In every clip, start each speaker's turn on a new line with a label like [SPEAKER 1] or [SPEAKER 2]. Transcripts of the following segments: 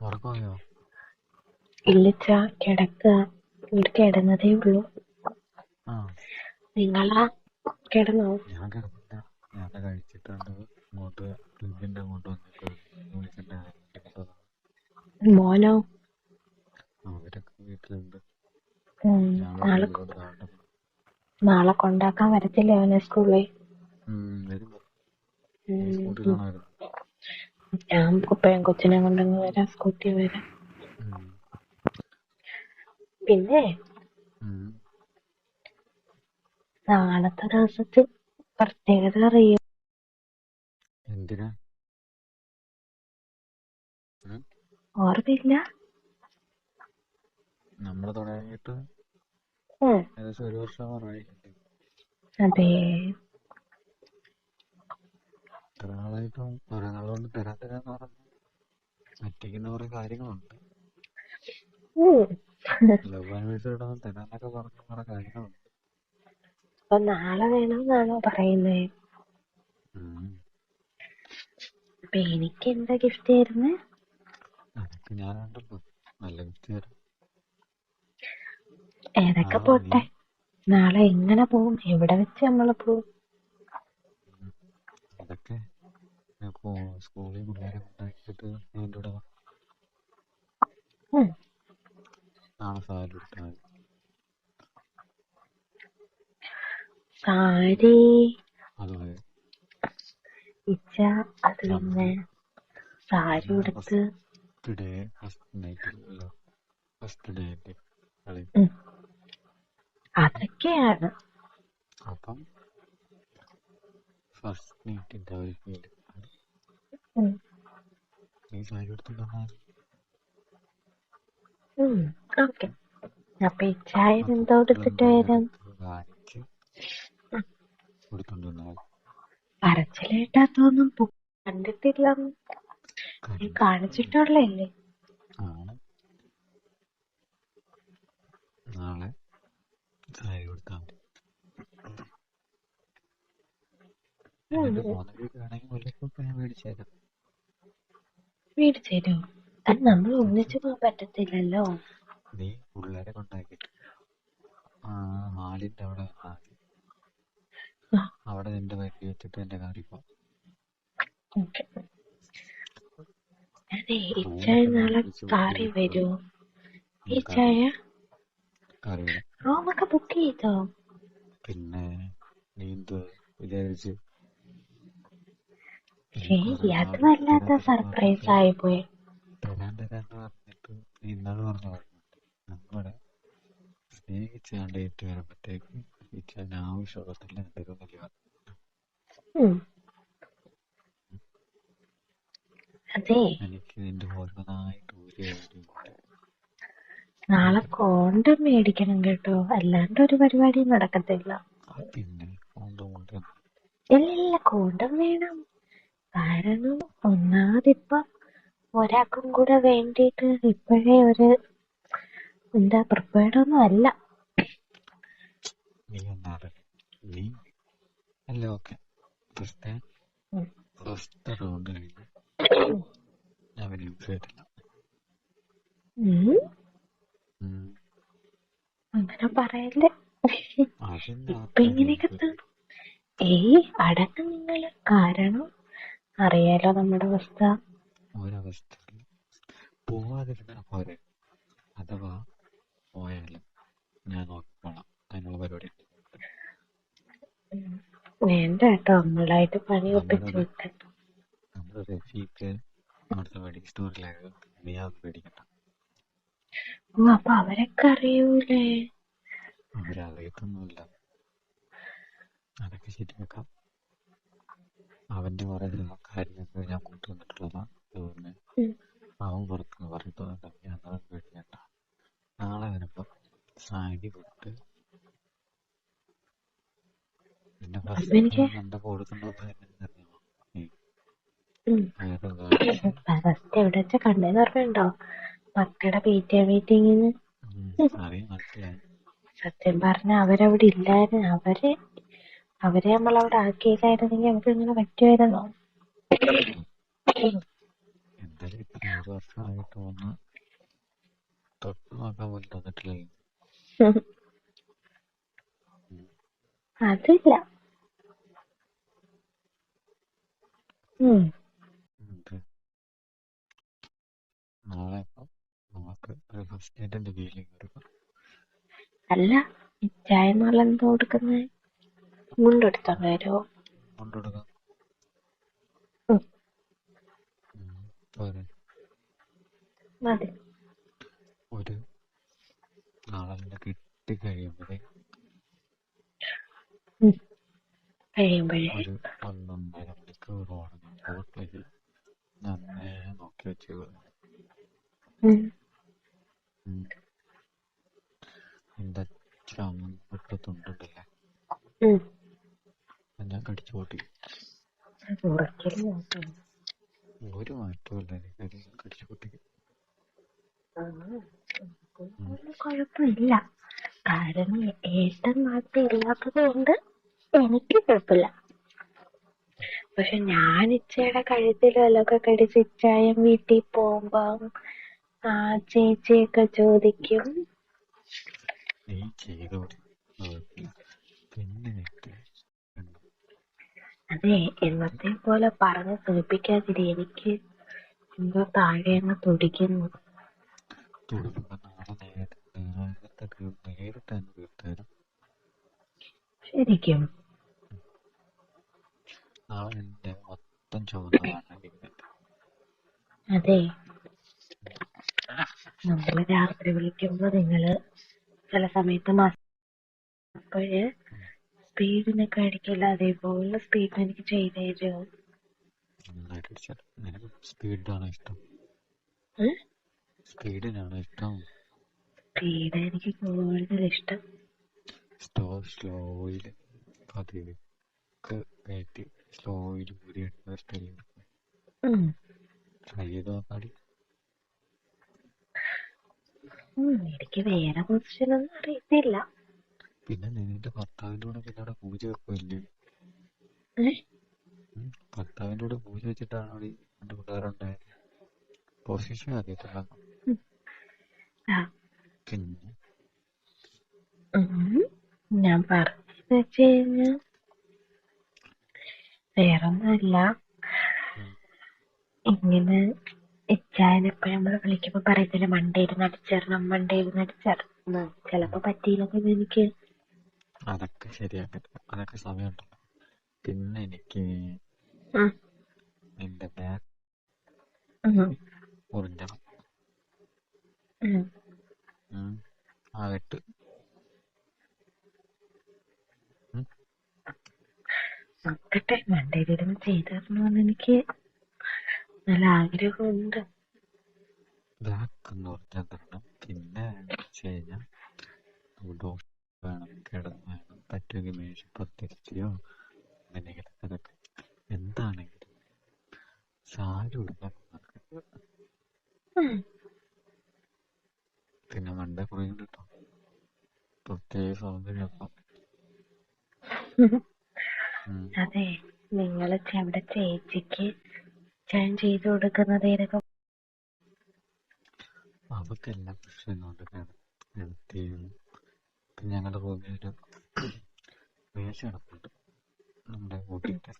[SPEAKER 1] ഉറക്കമായോ
[SPEAKER 2] ഇല്ലിച്ച കിടക്കുക. ഇവിടെ കിടന്നതേ ഉള്ളൂ. നിങ്ങളാ? കിടന്നോ?
[SPEAKER 1] ഞാൻ കിടന്നില്ല. ഞാൻ കഴിച്ചിട്ടുണ്ട്. ഇങ്ങോട്ട് ക്ലിപ്പിന്റെ അങ്ങോട്ട് വന്നിട്ട്
[SPEAKER 2] മോനോ?
[SPEAKER 1] അവരൊക്കെ വീട്ടിലുണ്ട്.
[SPEAKER 2] നാളെ കൊണ്ടാക്കാൻ വരത്തില്ലേ അവനെ സ്കൂളിൽ?
[SPEAKER 1] വരും സ്കൂട്ടിലാണ്
[SPEAKER 2] ഞാൻ കുപ്പയും കൊച്ചിനെ കൊണ്ടങ്ങ് വരാം സ്കൂട്ടി വരാം. പിന്നെ. നാളത്തെ ദിവസത്തിൽ പ്രത്യേകത അറിയോ.
[SPEAKER 1] എന്തിനാ?
[SPEAKER 2] ഓർമ്മയില്ല?
[SPEAKER 1] നമ്മൾ തുടങ്ങിയിട്ട് ഏകദേശം ഒരു വർഷമാറായി
[SPEAKER 2] അതെ.
[SPEAKER 1] ഇത്ര നാളായിട്ടും നാളുകൊണ്ട് തരാൻ തരാന്ന് പറഞ്ഞു പറ്റിക്കുന്ന കുറെ കാര്യങ്ങളുണ്ട്.
[SPEAKER 2] ഉം.
[SPEAKER 1] ലവ് ആനിവേഴ്സറിയുടെ ഒന്നും തരാന്നൊക്കെ പറഞ്ഞ കുറെ കാര്യങ്ങളുണ്ട്.
[SPEAKER 2] അപ്പൊ നാളെ വേണമെന്നാണോ പറയുന്നേ?
[SPEAKER 1] ഉം.
[SPEAKER 2] അപ്പൊ എനിക്ക് എന്താ ഗിഫ്റ്റ് തരുന്നേ?
[SPEAKER 1] അതൊക്കെ ഞാനുണ്ടല്ലോ നല്ല ഗിഫ്റ്റ് തരാം.
[SPEAKER 2] ഏതൊക്കെ പോട്ടെ? നാളെ എങ്ങനെ പോവും? എവിടെ വെച്ച് നമ്മൾ പോവും?
[SPEAKER 1] അതൊക്കെ സ്കൂളിൽ പിള്ളേരെ കൊണ്ടാക്കിയിട്ട് എന്റെ കൂടെ. നാളെ സാരി എടുത്താൽ
[SPEAKER 2] സാരി.
[SPEAKER 1] അതെ
[SPEAKER 2] ഇച്ച അത് പിന്നെ സാരി ഉടുത്ത്.
[SPEAKER 1] Day first night first day.
[SPEAKER 2] അതൊക്കെയാണ്.
[SPEAKER 1] അപ്പം ഫസ്റ്റ് നൈറ്റിന്റെ ഒരു ഫീൽ
[SPEAKER 2] ഉം.
[SPEAKER 1] നീ സാരി.
[SPEAKER 2] ഓക്കെ. അപ്പൊ ഇച്ചായൻ എന്തോ എടുത്തിട്ട് വരാം. പറച്ചിലേട്ടാത്തൊന്നും കണ്ടിട്ടില്ല. നീ കാണിച്ചിട്ടുള്ളല്ലേ
[SPEAKER 1] ആണ്. നാളെ സാരി കൊടുത്താൽ മതി എന്നിട്ട് പോകുന്ന വീട്ടിൽ വേണമെങ്കിൽ മുല്ലപ്പൊക്കെ ഞാൻ മേടിച്ചു തരാം
[SPEAKER 2] മേടിച്ചു തരുമോ അത് നമ്മൾ ഒന്നിച്ചു പോകാൻ പറ്റത്തില്ലല്ലോ.
[SPEAKER 1] നീ പിള്ളേരെ കൊണ്ടാക്കി. ആ ഹാളിന്റെ അവിടെ. അവിടെ നിന്റെ വണ്ടി വെച്ചിട്ട് എന്റെ കാറിൽ പോവാം.
[SPEAKER 2] ഓക്കെ. അതെ ഇച്ചായ നാളെ കാറി ഇച്ചായ
[SPEAKER 1] കാറി
[SPEAKER 2] റൂമൊക്കെ ബുക്ക് ചെയ്തോ?
[SPEAKER 1] പിന്നെ നീ എന്ത് വിചാരിച്ച്
[SPEAKER 2] ശരി അത് വല്ലാത്ത സർപ്രൈസ് ആയി പോയി
[SPEAKER 1] തരാൻ തരാന്ന് പറഞ്ഞിട്ട് നീ ഇന്നാൾ പറഞ്ഞ ഓർമ്മയുണ്ട് നമ്മുടെ സ്നേഹിച്ച് കണ്ട് ഏറ്റു വരുമ്പോഴത്തേക്ക് ഇച്ചാൻ ആവശ്യമുള്ളതല്ല എന്തെങ്കിലും വലിയ
[SPEAKER 2] ഉം. അതെ
[SPEAKER 1] എനിക്ക് നിന്റെ ഓരോന്നായിട്ട് ഒരു കാര്യമുണ്ട്
[SPEAKER 2] നാളെ കോണ്ടം മേടിക്കണം കേട്ടോ അല്ലാണ്ട് ഒരു പരിപാടിയും നടക്കത്തില്ല
[SPEAKER 1] പിന്നെ കൊണ്ട്
[SPEAKER 2] ഇല്ല ഇല്ല കോണ്ടം വേണം കാരണം ഒന്നാമതിപ്പം ഒരാൾക്കും കൂടെ വേണ്ടിയിട്ട് ഇപ്പോഴേ ഒരു എന്താ പ്രിപ്പയർഡ് ഒന്നും അല്ല.
[SPEAKER 1] നീ ഒന്നാറ് നീ? അല്ല ഓക്കെ. ഫസ്റ്റ് ഫസ്റ്റ് റൗണ്ട് കഴിഞ്ഞു ഞാൻ വലിയ ചെയ്തിട്ടില്ല.
[SPEAKER 2] ഉം.
[SPEAKER 1] ഉം.
[SPEAKER 2] അങ്ങനെ പറയല്ലേ? ഇപ്പൊ ഇങ്ങനെയൊക്കെ ഏയ് അടക്കം നിങ്ങൾ കാരണം അറിയാലോ നമ്മുടെ അവസ്ഥ.
[SPEAKER 1] ഒരവസ്ഥയിൽ പോവാതിരുന്നാ പോരെ. അഥവാ പോയാലും ഞാൻ നോക്കിക്കോളാം. അതിനുള്ള പരിപാടി.
[SPEAKER 2] വേണ്ട കേട്ടോ നമ്മളായിട്ട് പണി ഒപ്പിച്ച്
[SPEAKER 1] നമ്മുടെ റഫീക്ക് അവിടുത്തെ വെഡിങ് സ്റ്റോറിലായത് നീ അത് പേടിക്കണ്ട.
[SPEAKER 2] ഓ അപ്പൊ അവരൊക്കെ അറിയൂലേ?
[SPEAKER 1] അവരറിയത്തൊന്നുമില്ല. അതൊക്കെ ശരിയാക്കാം. അവന്റെ കുറെ കാര്യങ്ങൾ ഞാൻ കൊണ്ടുവന്നിട്ടുള്ളതാ അതുകൊണ്ട്
[SPEAKER 2] ഉം. അവൻ
[SPEAKER 1] പുറത്തുനിന്ന് നീ അന്നേരം പേടിക്കണ്ട നാളെ വരുമ്പോ സാരി കൊടുത്ത് പിന്നെ എന്റെ കാണിച്ച്
[SPEAKER 2] ഫസ്റ്റ് എവിടെ വെച്ചാ കണ്ടേന്ന് ഓർമ്മയുണ്ടോ? മക്കളുടെ പി ടി എ മീറ്റിങ്ങിന് സത്യം പറഞ്ഞ അവരവിടെ ഇല്ലായിരുന്നു. അവർ അവരെ നമ്മളവിടെ ആക്കിയില്ലായിരുന്നെങ്കിൽ നമുക്ക് ഇങ്ങനെ പറ്റുമായിരുന്നോ?
[SPEAKER 1] എന്തായാലും ഇത്ര ഒരു വർഷമായിട്ട് ഒന്ന് തൊട്ട് നോക്കാൻ പോലും തന്നിട്ടില്ലല്ലോ
[SPEAKER 2] അതില്ല. ഉം.
[SPEAKER 1] എന്ത്? നാളെ ഇപ്പം നമുക്ക് ഒരു ഫസ്റ്റ് നൈറ്റിന്റെ ഫീലിംഗ്
[SPEAKER 2] അല്ല ചായ നാളെ എന്താ കൊടുക്കുന്നേ? മുണ്ടെടുത്തോണ്ട് വരുമോ
[SPEAKER 1] കൊണ്ടുകൊടുക്കാം
[SPEAKER 2] ഉം.
[SPEAKER 1] ഉം, പോരെ.
[SPEAKER 2] മതി.
[SPEAKER 1] ഒരു നാളെ തന്നെ കിട്ടി കഴിയുമ്പോഴേ
[SPEAKER 2] കഴിയുമ്പോഴേ.
[SPEAKER 1] ഒരു ഒന്നൊന്നര മണിക്കൂറോളം ഞാൻ നോക്കി വെച്ചു
[SPEAKER 2] ഉം.
[SPEAKER 1] എന്റെ ചമ്മട്ട തുണ്ടുണ്ടല്ലേ
[SPEAKER 2] ഉം. നോക്കണം.
[SPEAKER 1] ഒരു മാറ്റമില്ല കടിച്ചു
[SPEAKER 2] കുഴപ്പമില്ല. കാരണം ഏട്ടൻ നാട്ടിൽ ഇല്ലാത്തത് കൊണ്ട് എനിക്ക് കുഴപ്പമില്ല. പക്ഷെ ഞാൻ ഇച്ചയുടെ കഴുത്തിൽ വല്ലതൊക്കെ കടിച്ച് ഇച്ചായം വീട്ടിൽ പോകുമ്പോ ആ ചേച്ചിയൊക്കെ ചോദിക്കും.
[SPEAKER 1] നീ പിന്നെ
[SPEAKER 2] അതെ എന്നത്തെ പോലെ പറഞ്ഞ് സുഖിപ്പിക്കാതിരി എനിക്ക് എന്തോ
[SPEAKER 1] താഴെ അങ്ങ് തുടിക്കുന്നു.
[SPEAKER 2] ശരിക്കും. അതെ. നമ്മൾ രാത്രി വിളിക്കുമ്പോ നിങ്ങൾ ചില സമയത്ത് മ- അപ്പോഴ് സ്പീഡിനൊക്കെ അടിക്കില്ല. അതേപോലെ സ്പീഡിന് എനിക്ക് ചെയ്ത് തരുമോ
[SPEAKER 1] നന്നായിട്ട് അടിച്ചാൽ നിനക്ക് സ്പീഡിലാണോ ഇഷ്ടം? സ്പീഡിനാണോ ഇഷ്ടം?
[SPEAKER 2] സ്പീഡ് എനിക്ക് കൂടുതൽ ഇഷ്ടം.
[SPEAKER 1] കയറ്റി സ്റ്റൈലുണ്ട്. ട്രൈ ചെയ്ത് നോക്കാടി.
[SPEAKER 2] എനിക്ക് വേറെ പൊസിഷൻ ഒന്നും അറിയത്തില്ല.
[SPEAKER 1] പിന്നെ നിന്റെ ഭർത്താവിന്റെ കൂടെ പിന്നെ അവിടെ പൂജ വെക്കുമല്ലേ. ഭർത്താവിന്റെ കൂടെ പൂജ വെച്ചിട്ടാണ് അവിടെ രണ്ട് പിള്ളേരുണ്ടായത് പൊസിഷൻ അറിയത്തില്ല പിന്നെ.
[SPEAKER 2] ഞാൻ പറഞ്ഞെന്ന് വെച്ച് കഴിഞ്ഞാ വേറൊന്നുമല്ല. ഇങ്ങനെ ഇച്ചായനെ എപ്പോഴും നമ്മൾ വിളിക്കുമ്പോ പറയത്തില്ല മണ്ടയിൽ നടിച്ചേരണം മണ്ടയിൽ നടിച്ചേരണം. ചിലപ്പോ പറ്റിയില്ലെങ്കിൽ എനിക്ക്
[SPEAKER 1] അതൊക്കെ ശരിയാക്കട്ടെ അതൊക്കെ സമയമുണ്ടല്ലോ പിന്നെ എനിക്ക്
[SPEAKER 2] എന്റെ
[SPEAKER 1] നിന്റെ ബാക്ക് മുറിഞ്ഞണം. ആ. വെട്ട്.
[SPEAKER 2] നോക്കട്ടെ മണ്ടയിലിരുന്ന് ചെയ്തു തരണമെന്ന് എനിക്ക് നല്ല ആഗ്രഹമുണ്ട്.
[SPEAKER 1] ബാക്ക് എന്ന് പറഞ്ഞാൽ പിന്നെ കഴിഞ്ഞാൽ വേണം കിടന്ന് വേണം പറ്റുമെങ്കിൽ മേശപ്പത്തിരിക്കുകയോ എന്തെങ്കിലും അതൊക്കെ എന്താണെങ്കിലും സാരി ഉടുക്കാൻ. പിന്നെ മണ്ട കുറയും കേട്ടോ. പ്രത്യേക സൗന്ദര്യം
[SPEAKER 2] അതെ നിങ്ങൾ അവിടെ ചേച്ചിക്ക് ഞാൻ ചെയ്തു കൊടുക്കുന്നതിനൊക്കെ
[SPEAKER 1] അവർക്കെല്ലാം പ്രശ്നമുണ്ട് കിടത്തിയും പിന്നെ ഞങ്ങളുടെ റൂമിൽ ഒരു മേശ കിടപ്പുണ്ട് നമ്മുടെ
[SPEAKER 2] ഊട്ടിയുടെ.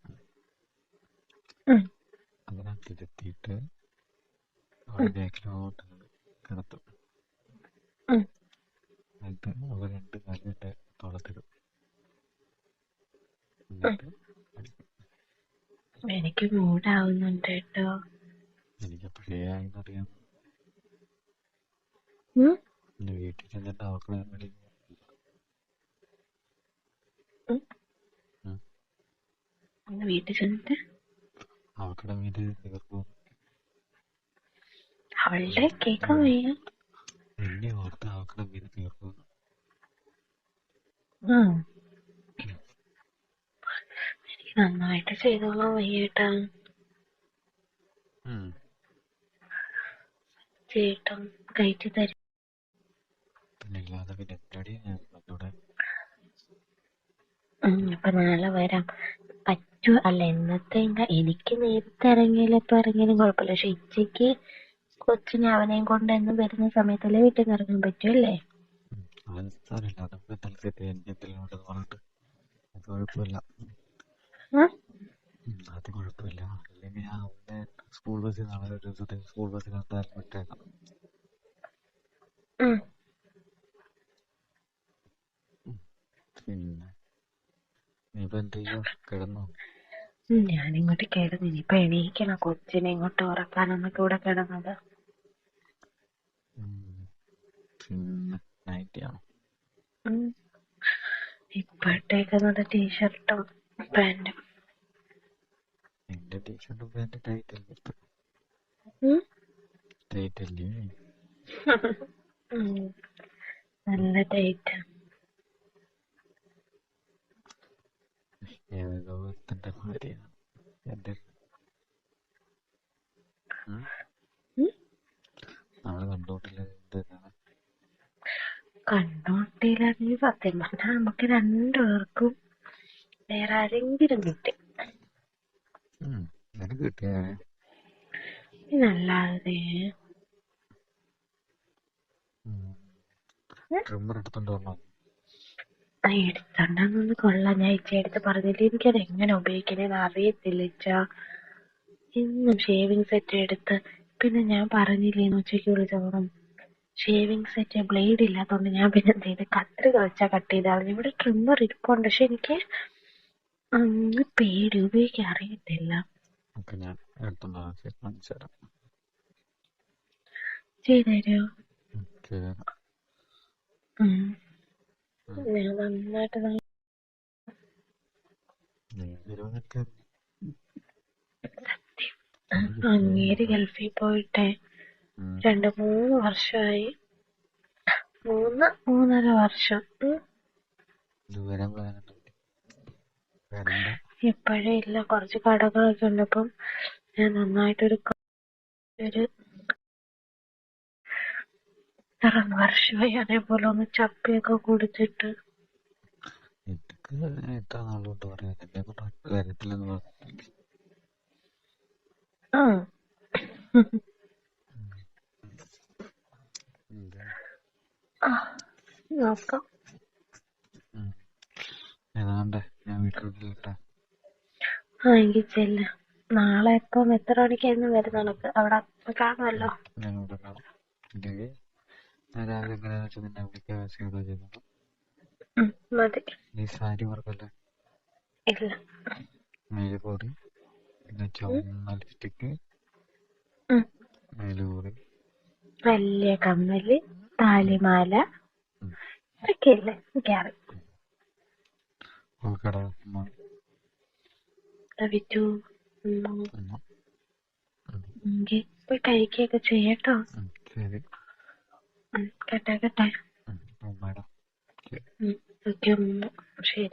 [SPEAKER 1] അതിനകത്ത് ഇരുത്തിയിട്ട് അവിടെ ബാക്കിലോട്ട് കിടത്തും. എന്നിട്ട് അവർ രണ്ട് കാലും എന്റെ തോളത്തിടും എന്നിട്ട്
[SPEAKER 2] എനിക്ക് മൂടാവുന്നുണ്ട് കേട്ടോ
[SPEAKER 1] എനിക്ക് അപ്പോഴേ ആയെന്നറിയാം വീട്ടിൽ ചെന്നിട്ട് അവർക്ക്.
[SPEAKER 2] ഉം. ഒന്ന് വീട്ടിൽ ചെന്നിട്ട്?
[SPEAKER 1] അവളുടെ തീർക്കും.
[SPEAKER 2] അവളുടെ കേക്കാൻ വയ്യ.
[SPEAKER 1] എന്നെ ഓർത്ത് അവക്കടെ മീത് തീർക്കും.
[SPEAKER 2] എനിക്ക് നന്നായിട്ട് ചെയ്തോളാം വയ്യേട്ടാ. ചേട്ടൻ കയറ്റി തരും
[SPEAKER 1] പിന്നെ ഇല്ലാതെ പിന്നെ എന്റടി ഞാൻ എന്നോട്
[SPEAKER 2] ഉം, അപ്പൊ നാളെ വരാം. പറ്റും അല്ല ഇന്നത്തെ എനിക്ക് നേരത്തെ ഇറങ്ങിയാലും ഇപ്പൊ ഇറങ്ങിയാലും കുഴപ്പമില്ല. പക്ഷെ ഇച്ചയ്ക്ക് കൊച്ചിനെ അവനെയും കൊണ്ട് എന്നും വരുന്ന സമയത്തല്ലേ വീട്ടിൽ നിന്ന് ഇറങ്ങാൻ പറ്റുമല്ലേ.
[SPEAKER 1] അത് കുഴപ്പമില്ല. അല്ലെങ്കിൽ ഞാൻ അവനെ സ്കൂൾ ബസ്സിൽ നാളെ ഒരു സ്കൂൾ വിട്ടേക്കാം. പിന്നെ? നീയിപ്പോ എന്ത് ചെയ്യാ? കിടന്നോ?
[SPEAKER 2] ഇനിയിപ്പൊ എണീക്കണം. കൊച്ചിനെ ഇങ്ങോട്ട് ഉറക്കാനൊന്നൊക്കെ ഇവിടെ കിടന്നത്. ടീഷർട്ടും പാന്റും.
[SPEAKER 1] ടീഷർട്ടും പാന്റ് ടൈറ്റ് അല്ലേ ഇപ്പൊ?
[SPEAKER 2] ഉം.
[SPEAKER 1] ടൈറ്റ് അല്ലേ?
[SPEAKER 2] നല്ല ടൈറ്റ്
[SPEAKER 1] ഏതോ ഒരുത്തന്റെ ഭാര്യയാണ് എന്റെ? നമ്മൾ കണ്ടോട്ടില്ല എന്താണ്
[SPEAKER 2] കണ്ടോട്ടിയിലാണെങ്കിൽ സത്യം പറഞ്ഞാൽ നമുക്ക് രണ്ടുപേർക്കും വേറെ ആരെങ്കിലും കിട്ടി.
[SPEAKER 1] നിനക്ക് കിട്ടിയ
[SPEAKER 2] പിന്നല്ലാതെ
[SPEAKER 1] ട്രിമ്മർ എടുത്തോണ്ട് വന്നോ?
[SPEAKER 2] ആ എടുത്തോണ്ടെന്നൊന്ന് കൊള്ളാം. ഞാൻ ഇച്ച എടുത്ത് പറഞ്ഞില്ല? എനിക്കത് എങ്ങനെ ഉപയോഗിക്കണേന്ന് അറിയത്തില്ല ഇച്ച. എന്നും ഷേവിങ് സെറ്റ് എടുത്ത്. പിന്നെ ഞാൻ പറഞ്ഞില്ലേന്ന് ഉച്ചയ്ക്ക് വിളിച്ചോളം ഷേവിങ് സെറ്റ് ബ്ലേഡ് ഇല്ലാത്തതുകൊണ്ട് ഞാൻ പിന്നെ എന്ത് ചെയ്ത്? കത്രിക വെച്ചാ കട്ട് ചെയ്താണ് ഇവിടെ ട്രിമ്മർ ഇരിപ്പുണ്ട്. പക്ഷെ എനിക്ക് അങ്ങ് പേടി. ഉപയോഗിക്കാൻ അറിയത്തില്ല.
[SPEAKER 1] ചെയ്തരോ
[SPEAKER 2] ചെയ്തു തരുമോ
[SPEAKER 1] ഉം.
[SPEAKER 2] ഞാൻ നന്നായിട്ട് അങ്ങേര് ഗൾഫിൽ പോയിട്ടെ. രണ്ട് മൂന്ന് വർഷമായി മൂന്ന് മൂന്നര വർഷം. ഇപ്പോഴേ ഇല്ല. കുറച്ച് കടകളൊക്കെ ഉണ്ട്. അപ്പം ഞാൻ നന്നായിട്ടൊരു ഒരു ഇത്ര വർഷമായി അതേപോലെ ഒന്ന് ചപ്പയൊക്കെ കുടിച്ചിട്ട്.
[SPEAKER 1] എനിക്ക് എത്ര നാളുകൊണ്ട് പറയാൻ എന്നെ കൊണ്ട് വരത്തില്ലെന്ന് പറഞ്ഞു
[SPEAKER 2] ആ. ആ, നോക്കാം.
[SPEAKER 1] ഏതാണ്ട് ഞാൻ വീട്ടിലോട്ടിലിട്ടെ
[SPEAKER 2] ആ എങ്കിൽ ചെല്ല. നാളെ ഇപ്പം എത്ര മണിക്കായിരുന്നു വരുന്ന കണക്ക് അവിടെ കാണുമല്ലോ.
[SPEAKER 1] ഞാൻ ഇവിടെ കാണാം. ഇല്ലെങ്കിൽ ഞാൻ രാവിലെ എങ്ങനെയാന്ന് വെച്ചാൽ നിന്നെ വിളിക്കാൻ മെസ്സേജ് ചെയ്യുന്നു
[SPEAKER 2] മതി.
[SPEAKER 1] ഈ സാരി വർക്കല്ലേ
[SPEAKER 2] ഇല്ല.
[SPEAKER 1] പിന്നെ ചുവന്ന
[SPEAKER 2] വലിയ കമ്മൽ താലിമാല
[SPEAKER 1] ഉം.
[SPEAKER 2] ഒക്കെ ഇല്ലേ? പോയി കഴിക്കുകയൊക്കെ ചെയ്യട്ടോ
[SPEAKER 1] ശരി.
[SPEAKER 2] കേട്ടെ കേട്ടെ ശരി